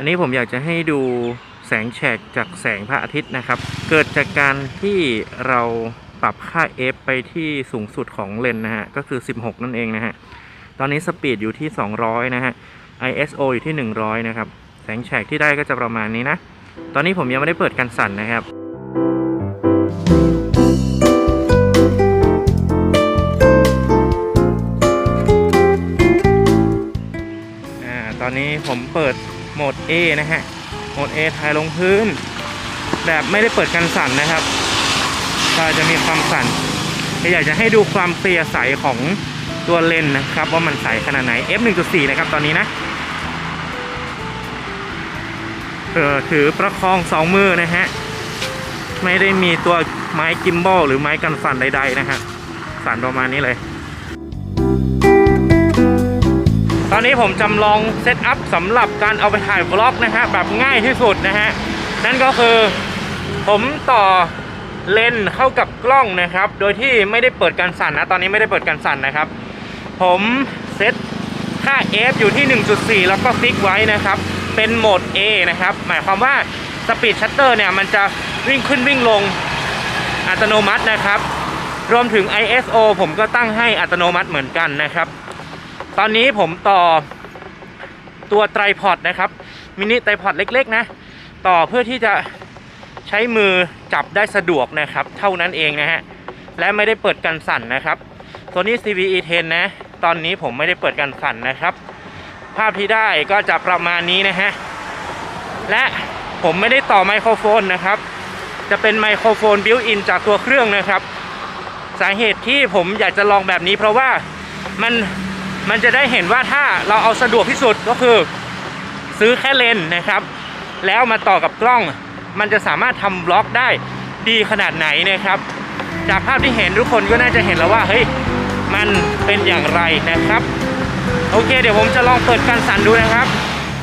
อันนี้ผมอยากจะให้ดูแสงแฉกจากแสงพระอาทิตย์นะครับ เกิดจากการที่เราปรับค่า f ไปที่สูงสุดของเลนส์นะฮะ ก็คือ 16 นั่นเองนะฮะ ตอนนี้สปีดอยู่ที่ 200 นะฮะ ISO อยู่ที่ 100 นะครับ แสงแฉกที่ได้ก็จะประมาณนี้นะ ตอนนี้ผมยังไม่ได้เปิดกันสั่นนะครับอ่าตอนนี้ผมเปิด โหมด A นะฮะ โหมด A ถ่ายลงพื้น แบบไม่ได้เปิดกันสั่นนะครับ ก็จะมีความสั่นแต่อยากจะให้ดูความเปรียใสของตัวเลนนะครับ ว่ามันใสขนาดไหน f 1.4นะครับตอนนี้นะเออถือประคองสองมือนะฮะ ไม่ได้มีตัวไม้กิมบอลหรือไม้กันสั่นใดๆนะฮะ สั่นประมาณนี้เลย ตอนนี้ผมจำลองเซตอัพสำหรับการเอาไปถ่ายบล็อกนะฮะแบบง่ายที่สุดนะฮะนั่นก็คือผมต่อเลนเข้ากับกล้องนะครับ โดยที่ไม่ได้เปิดการสั่นนะ ตอนนี้ไม่ได้เปิดการสั่นนะครับ ผมเซตค่า f อยู่ที่ 1.4 แล้วก็ฟิกไว้นะครับ เป็นโหมด A นะครับ หมายความว่าสปีดชัตเตอร์เนี่ย มันจะวิ่งขึ้นวิ่งลงอัตโนมัตินะครับ รวมถึง ISO ผมก็ตั้งให้อัตโนมัติเหมือนกันนะครับ ตอนนี้ผมต่อตัวไตรพอดนะครับ มินิไตรพอดเล็กๆนะ ต่อเพื่อที่จะใช้มือจับได้สะดวกนะครับ เท่านั้นเองนะฮะ และไม่ได้เปิดกันสั่นนะครับ ตัวนี้ CVE 10นะ ตอนนี้ผมไม่ได้เปิดกันสั่นนะครับ ภาพที่ได้ก็จะประมาณนี้นะฮะ และผมไม่ได้ต่อไมโครโฟนนะครับ จะเป็นไมโครโฟนบิวอินจากตัวเครื่องนะครับ สาเหตุที่ผมอยากจะลองแบบนี้เพราะว่ามัน มันจะได้เห็นว่าถ้าเราเอาสะดวกที่สุดก็คือซื้อแค่เลนนะครับ แล้วมาต่อกับกล้อง มันจะสามารถทำบล็อกได้ดีขนาดไหนนะครับ จากภาพที่เห็นทุกคนก็น่าจะเห็นแล้วว่าเฮ้ยมันเป็นอย่างไรนะครับ โอเค เดี๋ยวผมจะลองเปิดการสั่นดูนะครับ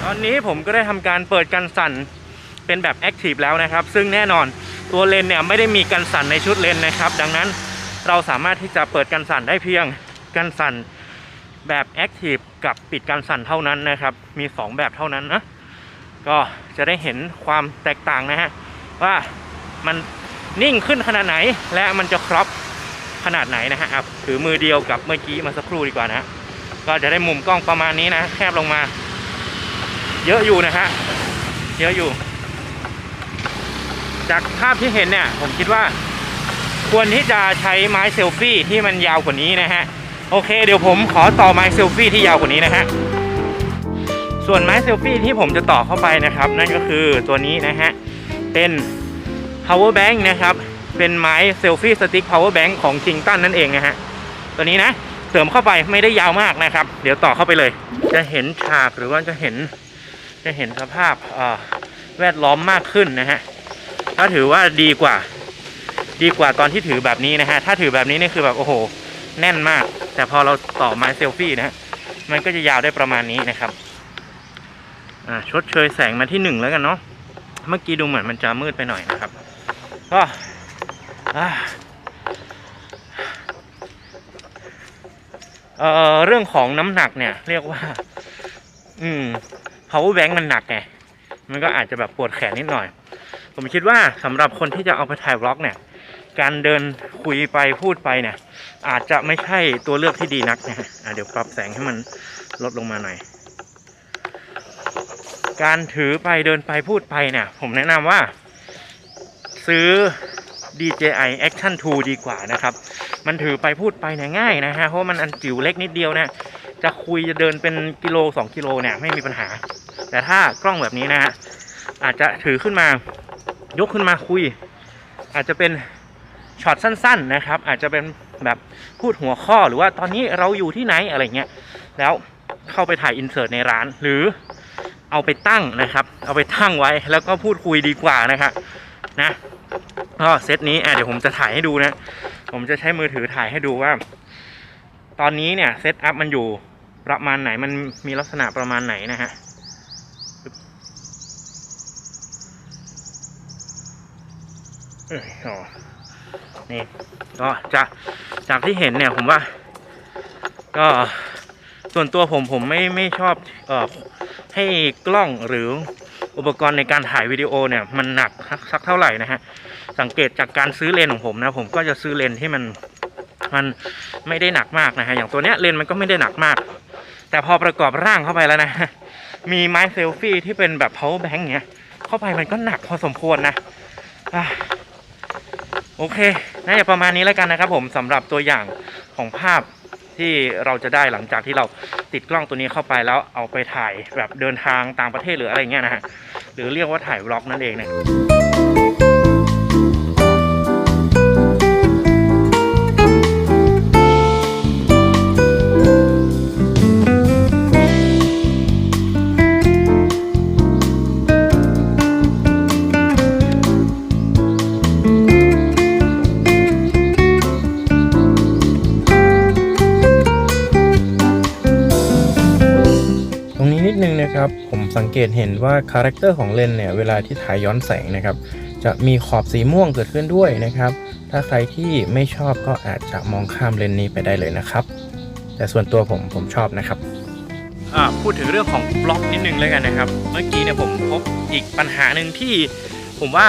ตอนนี้ผมก็ได้ทำการเปิดการสั่นเป็นแบบแอคทีฟแล้วนะครับ ซึ่งแน่นอนตัวเลนเนี่ยไม่ได้มีการสั่นในชุดเลนนะครับ ดังนั้นเราสามารถที่จะเปิดการสั่นได้เพียงการสั่น แบบแอคทีฟกับปิดการสั่นเท่านั้นนะครับ มี 2 แบบเท่านั้นนะ ก็จะได้เห็นความแตกต่างนะฮะ ว่ามันนิ่งขึ้นขนาดไหน และมันจะครอปขนาดไหนนะฮะถือมือเดียวกับเมื่อกี้มาสักครู่ดีกว่านะก็จะได้มุมกล้องประมาณนี้นะ แคบลงมา เยอะอยู่นะฮะ เยอะอยู่ จากภาพที่เห็นเนี่ย ผมคิดว่า ควรที่จะใช้ไม้เซลฟี่ที่มันยาวกว่านี้นะฮะ โอเค เดี๋ยวผมขอต่อไม้เซลฟี่ที่ยาวกว่านี้นะฮะส่วนไม้เซลฟี่ที่ผมจะต่อเข้าไปนะครับ นั่นก็คือตัวนี้นะฮะเป็น power bank นะครับ เป็นไม้เซลฟี่สติ๊ก power bank ของคิงตันนั่นเองนะฮะตัวนี้นะเสริมเข้าไปไม่ได้ยาวมากนะครับ เดี๋ยวต่อเข้าไปเลย จะเห็นฉากหรือว่าจะเห็นจะเห็นสภาพแวดล้อมมากขึ้นนะฮะถ้าถือว่าดีกว่า ดีกว่าตอนที่ถือแบบนี้นะฮะถ้าถือแบบนี้นี่คือแบบโอ้โห แน่นมาก แต่พอเราต่อไม้เซลฟี่นะฮะมันก็จะยาวได้ประมาณนี้นะครับอ่าชดเชยแสงมาที่หนึ่งแล้วกันเนาะเมื่อกี้ดูเหมือนมันจะมืดไปหน่อยนะครับ ก็เอ่อเรื่องของน้ำหนักเนี่ย เรียกว่า อืม power bank มันหนักไงมันก็อาจจะแบบปวดแขนนิดหน่อย ผมคิดว่าสำหรับคนที่จะเอาไปถ่ายบล็อกเนี่ย การเดินคุยไปพูดไปเนี่ย อาจจะไม่ใช่ตัวเลือกที่ดีนักนะฮะอะเดี๋ยวปรับแสงให้มันลดลงมาหน่อย การถือไปเดินไปพูดไปเนี่ย ผมแนะนำว่า ซื้อ DJI Action 2 ดีกว่านะครับ มันถือไปพูดไปเนี่ยง่ายนะฮะ เพราะมันอันจิ๋วเล็กนิดเดียวนะ จะคุยจะเดินเป็นกิโล 2 กิโลเนี่ยไม่มีปัญหา แต่ถ้ากล้องแบบนี้นะฮะอาจจะถือขึ้นมายกขึ้นมาคุย อาจจะเป็นช็อตสั้น ๆ นะครับ อาจจะเป็น แบบพูดหัวข้อหรือว่าตอนนี้เราอยู่ที่ไหนอะไรเงี้ยแล้วเข้าไปถ่ายอินเสิร์ตในร้าน หรือเอาไปตั้งนะครับ เอาไปตั้งไว้แล้วก็พูดคุยดีกว่านะครับนะก็เซตนี้อะเดี๋ยวผมจะถ่ายให้ดูนะ ผมจะใช้มือถือถ่ายให้ดูว่า ตอนนี้เนี่ยเซตอัพมันอยู่ประมาณไหนมันมีลักษณะประมาณไหนนะฮะเอยอ๋อ นี่ก็จากจากที่เห็นเนี่ยผมว่า ก็ส่วนตัวผมผมไม่ไม่ชอบเอ่อให้กล้องหรืออุปกรณ์ในการถ่ายวิดีโอเนี่ยมันหนักสักเท่าไหร่นะฮะสังเกตจากการซื้อเลนของผมนะผมก็จะซื้อเลนที่มันมันไม่ได้หนักมากนะฮะอย่างตัวเนี้ยเลนมันก็ไม่ได้หนักมาก แต่พอประกอบร่างเข้าไปแล้วนะมีไม้เซลฟี่ที่เป็นแบบ power bank เงี้ยเข้าไปมันก็หนักพอสมควรนะอะ โอเค น่าจะประมาณนี้แล้วกันนะครับผมสำหรับตัวอย่างของภาพที่เราจะได้หลังจากที่เราติดกล้องตัวนี้เข้าไปแล้วเอาไปถ่ายแบบเดินทางต่างประเทศหรืออะไรเงี้ยนะฮะหรือเรียกว่าถ่ายวล็อกนั่นเองเนี่ย สังเกตเห็นว่าคาแรคเตอร์ของเลนเนี่ยเวลาที่ถ่ายย้อนแสงนะครับจะมีขอบสีม่วงเกิดขึ้นด้วยนะครับ ถ้าใครที่ไม่ชอบก็อาจจะมองข้ามเลนนี้ไปได้เลยนะครับ แต่ส่วนตัวผมผมชอบนะครับพูดถึงเรื่องของบล็อกนิดนึงเลยกันนะครับ เมื่อกี้เนี่ยผมพบอีกปัญหาหนึ่งที่ผมว่า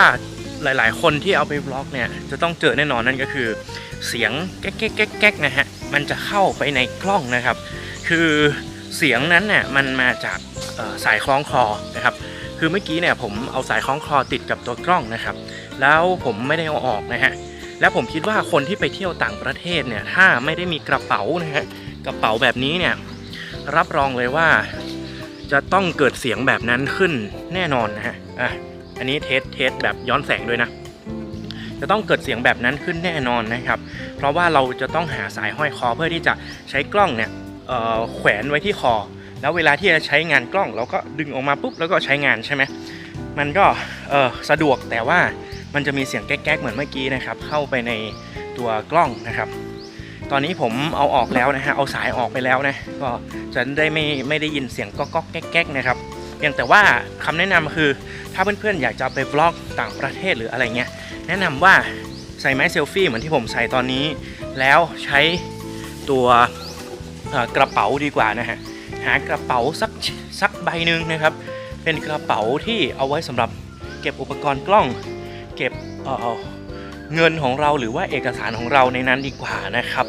หลาย ๆ คนที่เอาไปบล็อกเนี่ยจะต้องเจอแน่นอนนั่นก็คือ เสียงแก๊กแก๊กแก๊กแก๊กนะฮะมันจะเข้าไปในกล้องนะครับ คือ เสียงนั้นเนี่ยมันมาจากสายคล้องคอนะครับ คือเมื่อกี้เนี่ยผมเอาสายคล้องคอติดกับตัวกล้องนะครับ แล้วผมไม่ได้เอาออกนะฮะแล้วผมคิดว่าคนที่ไปเที่ยวต่างประเทศเนี่ยถ้าไม่ได้มีกระเป๋านะฮะกระเป๋าแบบนี้เนี่ยรับรองเลยว่า จะต้องเกิดเสียงแบบนั้นขึ้นแน่นอนนะฮะอะอันนี้เทสเทสแบบย้อนแสงด้วยนะจะต้องเกิดเสียงแบบนั้นขึ้นแน่นอนนะครับ เพราะว่าเราจะต้องหาสายห้อยคอเพื่อที่จะใช้กล้องเนี่ย แขวนไว้ที่คอ แล้วเวลาที่จะใช้งานกล้อง เราก็ดึงออกมาปุ๊บแล้วก็ใช้งานใช่ไหมมันก็สะดวกแต่ว่ามันจะมีเสียงแก๊กๆเหมือนเมื่อกี้นะครับ เข้าไปในตัวกล้องนะครับ ตอนนี้ผมเอาออกแล้วนะฮะเอาสายออกไปแล้วนะก็จะได้ไม่ไม่ได้ยินเสียงก๊อกๆแก๊กๆนะครับเพียงแต่ว่าคำแนะนำคือถ้าเพื่อนๆอยากจะไปบล็อกต่างประเทศหรืออะไรเงี้ยแนะนำว่าใส่ไม้เซลฟี่เหมือนที่ผมใส่ตอนนี้ แล้วใช้ตัว กระเป๋าดีกว่านะฮะหากระเป๋าสักสักใบหนึ่งนะครับ เป็นกระเป๋าที่เอาไว้สำหรับเก็บอุปกรณ์กล้อง เก็บเเงินของเราหรือว่าเอกสารของเราในนั้นดีกว่านะครับ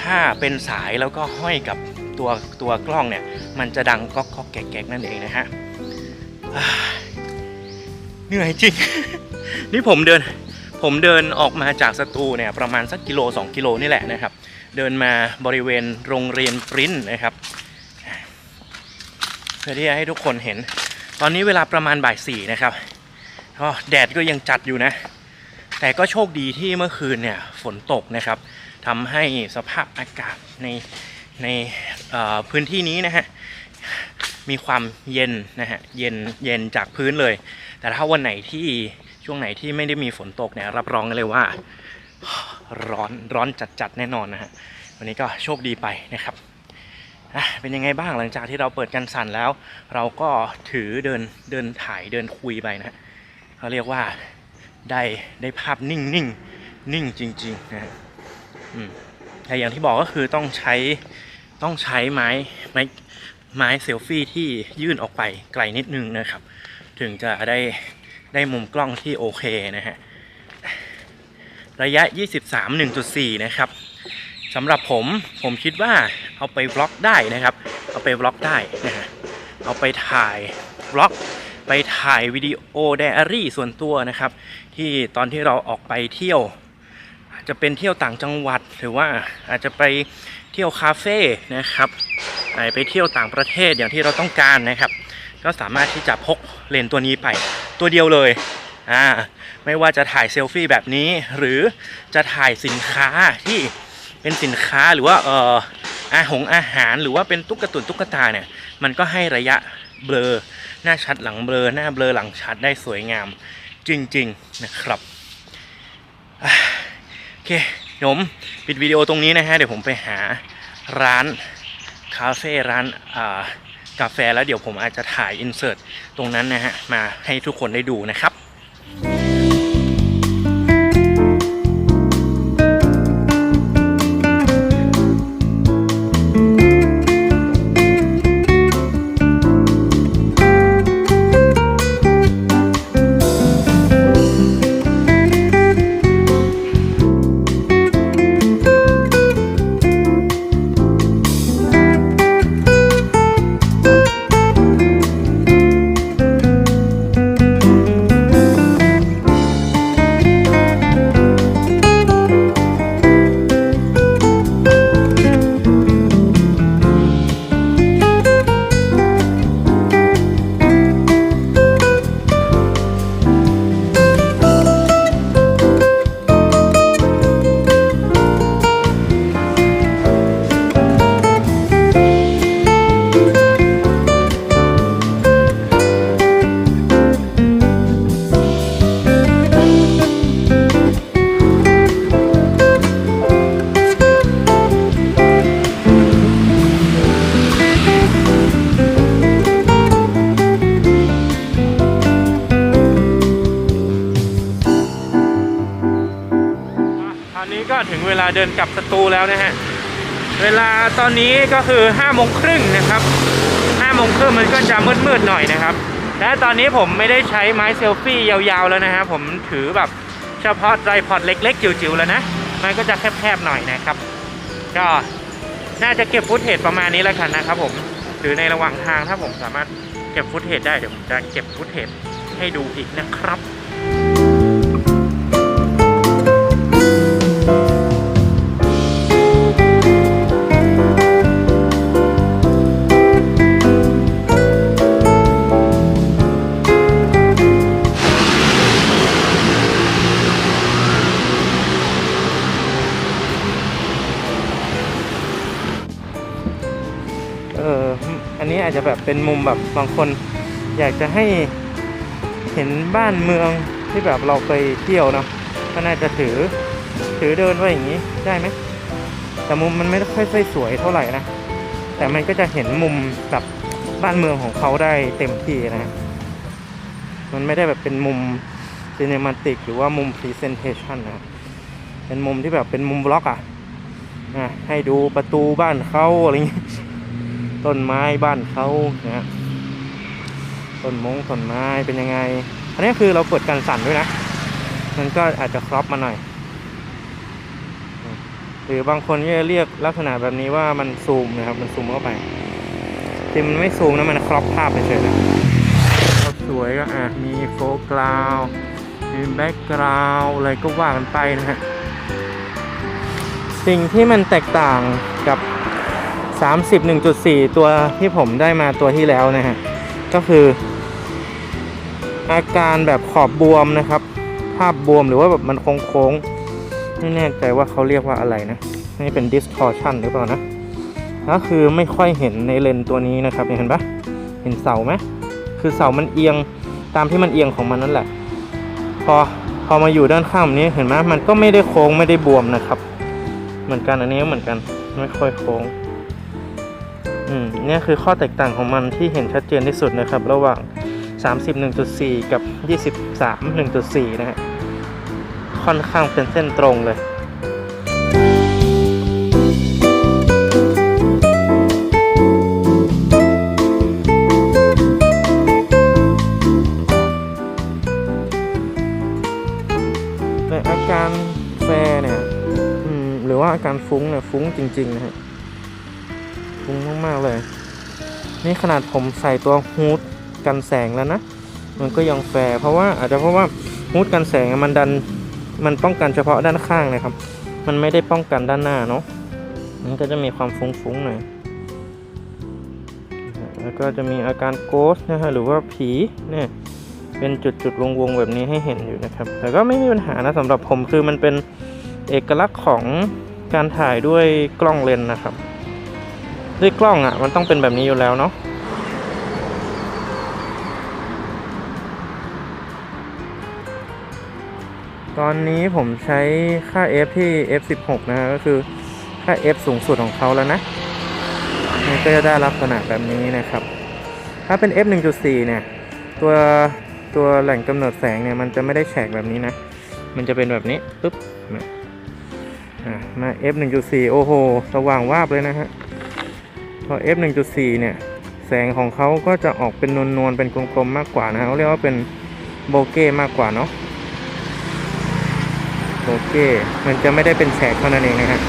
ถ้าเป็นสายแล้วก็ห้อยกับตัวตัวกล้องเนี่ย มันจะดังก๊อกก๊อกแก๊กแก๊กนั่นเองนะฮะเหนื่อยจริง นี่ผมเดิน ผมเดินออกมาจากสตูเนี่ยประมาณสักกิโล 2 กิโลนี่แหละนะครับ เดินมาบริเวณโรงเรียนปริ้นนะครับ เพื่อที่จะให้ทุกคนเห็น ตอนนี้เวลาประมาณบ่ายสี่นะครับก็แดดก็ยังจัดอยู่นะ แต่ก็โชคดีที่เมื่อคืนเนี่ยฝนตกนะครับทำให้สภาพอากาศในในพื้นที่นี้นะฮะมีความเย็นนะฮะเย็นเย็นจากพื้นเลย แต่ถ้าวันไหนที่ช่วงไหนที่ไม่ได้มีฝนตกเนี่ยรับรองเลยว่า ร้อนร้อนจัดๆแน่นอนนะฮะวันนี้ก็โชคดีไปนะครับเป็นยังไงบ้างหลังจากที่เราเปิดกันสั่นแล้ว เราก็ถือเดินเดินถ่ายเดินคุยไปนะเขาเรียกว่าได้ได้ภาพนิ่งนิ่งนิ่งจริงๆนะฮะอืมแต่อย่างที่บอกก็คือต้องใช้ต้องใช้ไม้ไม้ไม้เซลฟี่ที่ยื่นออกไปไกลนิดนึงนะครับ ถึงจะได้ได้มุมกล้องที่โอเคนะฮะ ระยะ 23 1.4 นะครับสำหรับผมผมคิดว่าเอาไปบล็อกได้นะครับ เอาไปบล็อกได้นะฮะเอาไปถ่ายบล็อก ไปถ่ายวิดีโอไดอารี่ส่วนตัวนะครับ ที่ตอนที่เราออกไปเที่ยว อาจจะเป็นเที่ยวต่างจังหวัดหรือว่าอาจจะไปเที่ยวคาเฟ่นะครับไปเที่ยวต่างประเทศอย่างที่เราต้องการนะครับ ก็สามารถที่จะพกเลนส์ตัวนี้ไป ตัวเดียวเลย อ่าไม่ว่าจะถ่ายเซลฟี่แบบนี้ หรือจะถ่ายสินค้าที่เป็นสินค้าหรือว่าเอ่ออาหงอาหารหรือว่าเป็นตุ๊กตุนตุ๊กตาเนี่ยมันก็ให้ระยะเบลอหน้าชัดหลังเบลอหน้าเบลอหลังชัดได้สวยงามจริง ๆ นะครับโอเคผมปิดวิดีโอตรงนี้นะฮะเดี๋ยวผมไปหาร้านคาเฟ่ร้านกาแฟแล้วเดี๋ยวผมอาจจะถ่ายอินเสิร์ตตรงนั้นนะฮะมาให้ทุกคนได้ดูนะครับ เดินกลับสตูแล้วนะฮะ เวลาตอนนี้ก็คือ5โมงครึ่งนะครับ5โมงครึ่งมันก็จะมืดๆหน่อยนะครับ และตอนนี้ผมไม่ได้ใช้ไม้เซลฟี่ยาวๆแล้วนะฮะ ผมถือแบบเฉพาะไตรพอดเล็กๆจิ๋วๆแล้วนะ มันก็จะแคบๆหน่อยนะครับ ก็น่าจะเก็บฟุตเทจประมาณนี้แล้วกันนะครับผมหรือในระหว่างทางถ้าผมสามารถเก็บฟุตเทจได้เดี๋ยวผมจะเก็บฟุตเทจให้ดูอีกนะครับ อาจจะแบบเป็นมุมแบบบางคน อยากจะให้เห็นบ้านเมืองที่แบบเราไปเที่ยวเนาะก็น่าจะถือถือเดินไว้อย่างนี้ได้ไหมแต่มุมมันไม่ค่อยสวยเท่าไหร่นะแต่มันก็จะเห็นมุมแบบบ้านเมืองของเขาได้เต็มที่นะมันไม่ได้แบบเป็นมุมซีเนมาติกหรือว่ามุมพรีเซนเทชันนะเป็นมุมที่แบบเป็นมุมบล็อกอะ่ะให้ดูประตูบ้านเขาอะไรอย่างงี้ ต้นไม้บ้านเขานะฮะต้นมงต้นไม้เป็นยังไง อันนี้คือเราเปิดการสั่นด้วยนะ มันก็อาจจะครอปมาหน่อย หรือบางคนก็จะเรียกลักษณะแบบนี้ว่ามันซูมนะครับ มันซูมเข้าไปที่มันไม่ซูมนะมันครอปภาพไปเฉยนะสวยก็อะมีโฟกราวมีแบ็กกราวอะไรก็ว่ากันไปนะฮะสิ่งที่มันแตกต่างกับ 31.4 ตัวที่ผมได้มาตัวที่แล้วนะฮะ ก็คือ อาการแบบขอบบวมนะครับ ภาพบวมหรือว่าแบบมันโค้งๆ ไม่แน่ใจว่าเขาเรียกว่าอะไรนะ นี่เป็น distortion หรือเปล่านะก็คือไม่ค่อยเห็นในเลนตัวนี้นะครับเห็นปะเห็นเสาไหมคือเสามันเอียงตามที่มันเอียงของมันนั่นแหละ พอพอมาอยู่ด้านข้างนี้เห็นไหมมันก็ไม่ได้โค้งไม่ได้บวมนะครับ เหมือนกันอันนี้ก็เหมือนกันไม่ค่อยโค้ง อืมนี่คือข้อแตกต่างของมันที่เห็นชัดเจนที่สุดนะครับ ระหว่าง 31.4 กับ 23.1.4 นะฮะค่อนข้างเป็นเส้นตรงเลยแต่อาการแฟเนี่ยหรือว่าอาการฟุ้งเนี่ยฟุ้งจริง ๆ นะฮะฟุ้งมากๆเลย นี่ขนาดผมใส่ตัวฮูดกันแสงแล้วนะ มันก็ยังแฟร์เพราะว่าอาจจะเพราะว่าฮูดกันแสงมันดันมันป้องกันเฉพาะด้านข้างนะครับ มันไม่ได้ป้องกันด้านหน้าเนาะ มันก็จะมีความฟุ้งๆหน่อย แล้วก็จะมีอาการโกสนะฮะหรือว่าผีเนี่ยเป็นจุดๆวงๆแบบนี้ให้เห็นอยู่นะครับ แต่ก็ไม่มีปัญหานะสำหรับผมคือมันเป็นเอกลักษณ์ของการถ่ายด้วยกล้องเลนนะครับ ด้วยกล้องอะ่ะ มันต้องเป็นแบบนี้อยู่แล้วเนาะตอนนี้ผมใช้ค่า f ที่ f16 นะฮะก็คือค่า f สูงสุดของเขาแล้วนะมันก็จะได้ลักษณะแบบนี้นะครับ ถ้าเป็น f 1.4เนี่ย ตัวตัวแหล่งกำเนิดแสงเนี่ยมันจะไม่ได้แฉกแบบนี้นะ มันจะเป็นแบบนี้ ปึ๊บมาอะมา f 1.4 โอ้โห สว่างวาบเลยนะฮะ พอ f 1.4 เนี่ย แสงของเขาก็จะออกเป็นนวลๆ เป็นกลมๆ มากกว่านะเขาเรียกว่าเป็นโบเก้มากกว่าเนาะโบเก้มันจะไม่ได้เป็นแฉกเท่านั้นเองนะฮะ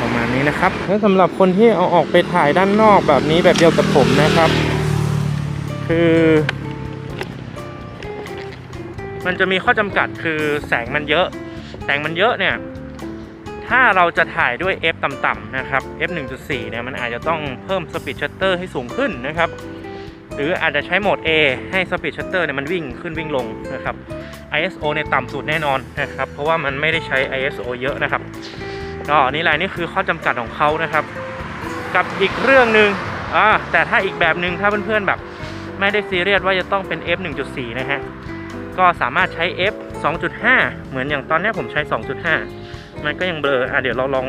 ประมาณนี้นะครับ แล้วสำหรับคนที่เอาออกไปถ่ายด้านนอกแบบนี้แบบเดียวกับผมนะครับ คือมันจะมีข้อจำกัดคือแสงมันเยอะ แสงมันเยอะเนี่ย ถ้าเราจะถ่ายด้วย f ต่ำๆนะครับ f 1.4 เนี่ยมันอาจจะต้องเพิ่ม speed shutter ให้สูงขึ้นนะครับ หรืออาจจะใช้โหมด A ให้ speed shutter เนี่ยมันวิ่งขึ้นวิ่งลงนะครับ ISO เนี่ยต่ำสุดแน่นอนนะครับ เพราะว่ามันไม่ได้ใช้ ISO เยอะนะครับก็นี่แหละนี่คือข้อจำกัดของเขานะครับ กับอีกเรื่องหนึ่งอ่าแต่ถ้าอีกแบบหนึ่งถ้าเพื่อนๆแบบ ไม่ได้ซีเรียสว่าจะต้องเป็น f 1.4 นะฮะก็สามารถใช้ f 2.5 เหมือนอย่างตอนนี้ผมใช้ 2.5 มันก็ยังเบลออะเดี๋ยวเราลอง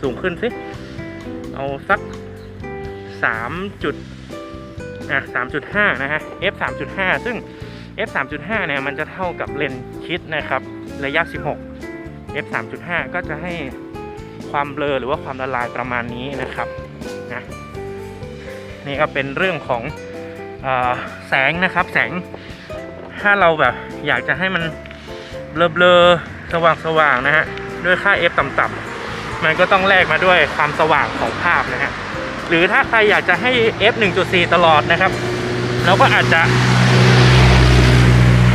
สูงขึ้นสิ เอาสัก3จุดอะ3.5นะฮะ f 3.5ซึ่ง f 3.5เนี่ยมันจะเท่ากับเลนคิดนะครับระยะ16 f 3.5ก็จะให้ความเบลอหรือว่าความละลายประมาณนี้นะครับนะนี่ก็เป็นเรื่องของอแสงนะครับ แสงถ้าเราแบบอยากจะให้มันเบลอๆสว่างๆนะฮะ ด้วยค่า f ต่ำๆมันก็ต้องแลกมาด้วยความสว่างของภาพนะฮะหรือถ้าใครอยากจะให้ f 1.4 ตลอดนะครับ เราก็อาจจะ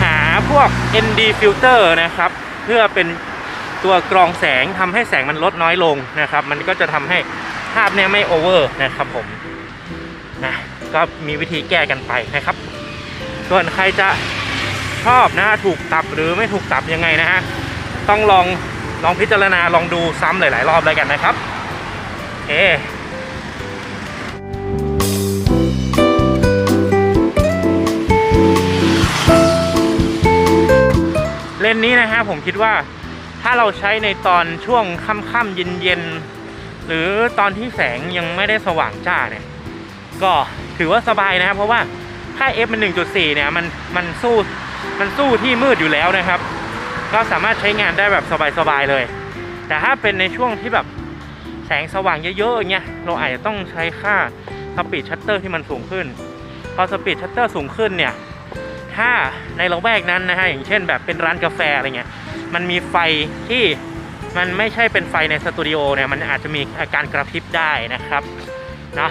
หาพวก ND filter นะครับ เพื่อเป็นตัวกรองแสงทำให้แสงมันลดน้อยลงนะครับ มันก็จะทำให้ภาพเนี่ยไม่โอเวอร์นะครับผมนะก็มีวิธีแก้กันไปนะครับ ส่วนใครจะชอบนะถูกตับหรือไม่ถูกตับยังไงนะฮะต้องลอง ลองพิจารณาลองดูซ้ำหลาย ๆ รอบเลยกันนะครับโอเลนนี้นะฮะผมคิดว่าถ้าเราใช้ในตอนช่วงค่ำๆเย็นๆหรือตอนที่แสงยังไม่ได้สว่างจ้าเนี่ย ก็ถือว่าสบายนะครับเพราะว่าค่า f มัน1.4 เนี่ยมันมันสู้มันสู้ที่มืดอยู่แล้วนะครับ ก็สามารถใช้งานได้แบบสบายๆเลย แต่ถ้าเป็นในช่วงที่แบบแสงสว่างเยอะๆอย่างเงี้ยเราอาจจะต้องใช้ค่าสปีดชัตเตอร์ที่มันสูงขึ้น พอสปีดชัตเตอร์สูงขึ้นเนี่ย ถ้าในละแวกนั้นนะฮะ อย่างเช่นแบบเป็นร้านกาแฟอะไรเงี้ย มันมีไฟที่มันไม่ใช่เป็นไฟในสตูดิโอเนี่ย มันอาจจะมีอาการกระพริบได้นะครับนะ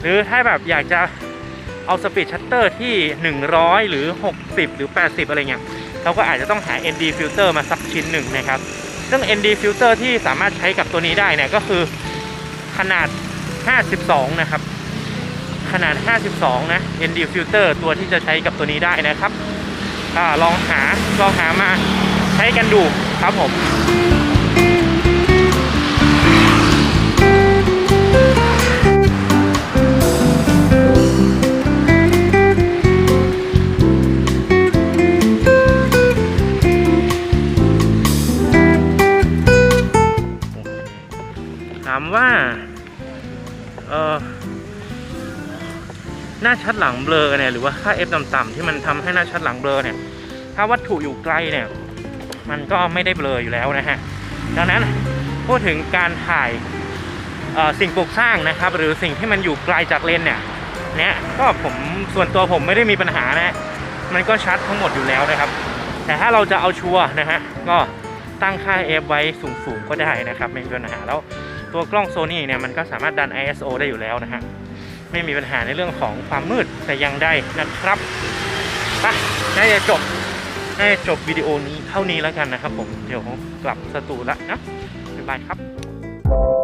หรือถ้าแบบอยากจะเอาสปีดชัตเตอร์ที่ 100 หรือ 60 หรือ 80 อะไรเงี้ย เราก็อาจจะต้องหา ND filter มาสักชิ้นหนึ่งนะครับ ซึ่ง ND filter ที่สามารถใช้กับตัวนี้ได้เนี่ยก็คือขนาด 52 นะครับ ขนาด 52 นะ ND filter ตัวที่จะใช้กับตัวนี้ได้นะครับอลองหาลองหามาใช้กันดูครับผม ว่าเออหน้าชัดหลังเบลอเนี่ยหรือว่าค่า f ต่ำๆที่มันทำให้หน้าชัดหลังเบลอเนี่ย ถ้าวัตถุอยู่ไกลเนี่ย มันก็ไม่ได้เบลออยู่แล้วนะฮะ ดังนั้นพูดถึงการถ่ายสิ่งปลูกสร้างนะครับ หรือสิ่งที่มันอยู่ไกลจากเลนเนี่ยเนี่ยก็ผมส่วนตัวผมไม่ได้มีปัญหานะมันก็ชัดทั้งหมดอยู่แล้วนะครับ แต่ถ้าเราจะเอาชัวร์นะฮะก็ตั้งค่า f ไว้สูงๆก็ได้นะครับไม่มีปัญหาแล้ว ตัวกล้องโซนี่เนี่ยมันก็สามารถดัน ISO ได้อยู่แล้วนะฮะ ไม่มีปัญหาในเรื่องของความมืดแต่ยังได้นะครับไปน่าจะจบน่าจะจบวิดีโอนี้เท่านี้แล้วกันนะครับผม เดี๋ยวผมกลับสตูละนะบ๊ายบายครับ